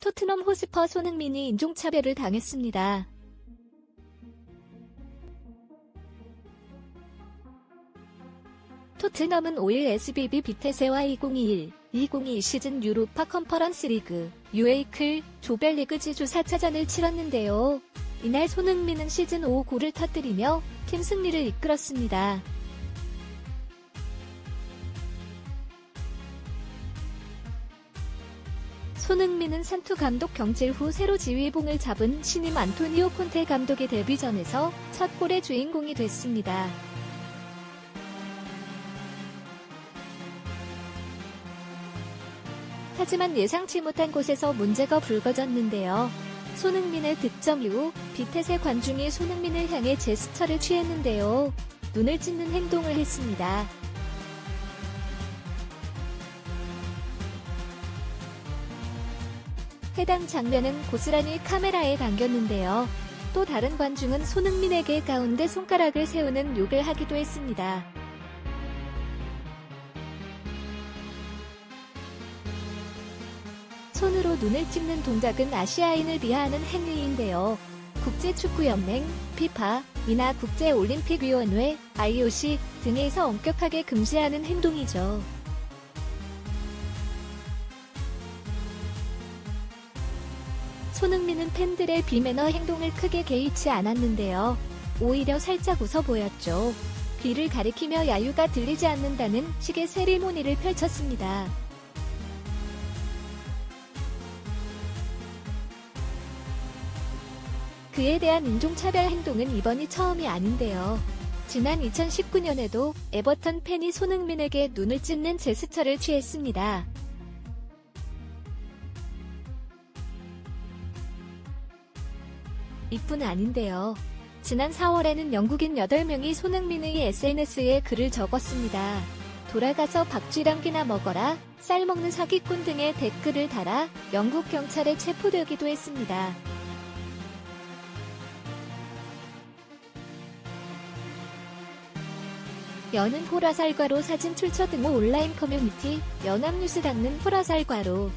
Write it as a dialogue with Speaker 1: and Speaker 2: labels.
Speaker 1: 토트넘 호스퍼 손흥민이 인종차별을 당했습니다. 토트넘은 5일 SBB 비테세와 2021-2022 시즌 유로파 컨퍼런스 리그 UA클 조별리그 지주 4차전을 치렀는데요. 이날 손흥민은 시즌 5 골을 터뜨리며 팀 승리를 이끌었습니다. 손흥민은 산투 감독 경질 후 새로 지휘봉을 잡은 신임 안토니오 콘테 감독의 데뷔전에서 첫 골의 주인공이 됐습니다. 하지만 예상치 못한 곳에서 문제가 불거졌는데요. 손흥민의 득점 이후 비텟의 관중이 손흥민을 향해 제스처를 취했는데요. 눈을 찢는 행동을 했습니다. 해당 장면은 고스란히 카메라에 담겼는데요. 또 다른 관중은 손흥민에게 가운데 손가락을 세우는 욕을 하기도 했습니다. 손으로 눈을 찍는 동작은 아시아인을 비하하는 행위인데요. 국제축구연맹, 피파, 이나 국제올림픽위원회, IOC 등에서 엄격하게 금지하는 행동이죠. 손흥민은 팬들의 비매너 행동을 크게 개의치 않았는데요. 오히려 살짝 웃어 보였죠. 귀를 가리키며 야유가 들리지 않는다는 식의 세리모니를 펼쳤습니다. 그에 대한 인종차별 행동은 이번이 처음이 아닌데요. 지난 2019년에도 에버턴 팬이 손흥민에게 눈을 찢는 제스처를 취했습니다. 이뿐 아닌데요. 지난 4월에는 영국인 8명이 손흥민의 SNS에 글을 적었습니다. 돌아가서 박쥐랑기나 먹어라, 쌀 먹는 사기꾼 등의 댓글을 달아 영국 경찰에 체포되기도 했습니다. 여는 호라살과로 사진 출처 등 온라인 커뮤니티 연합뉴스 닦는 호라살과로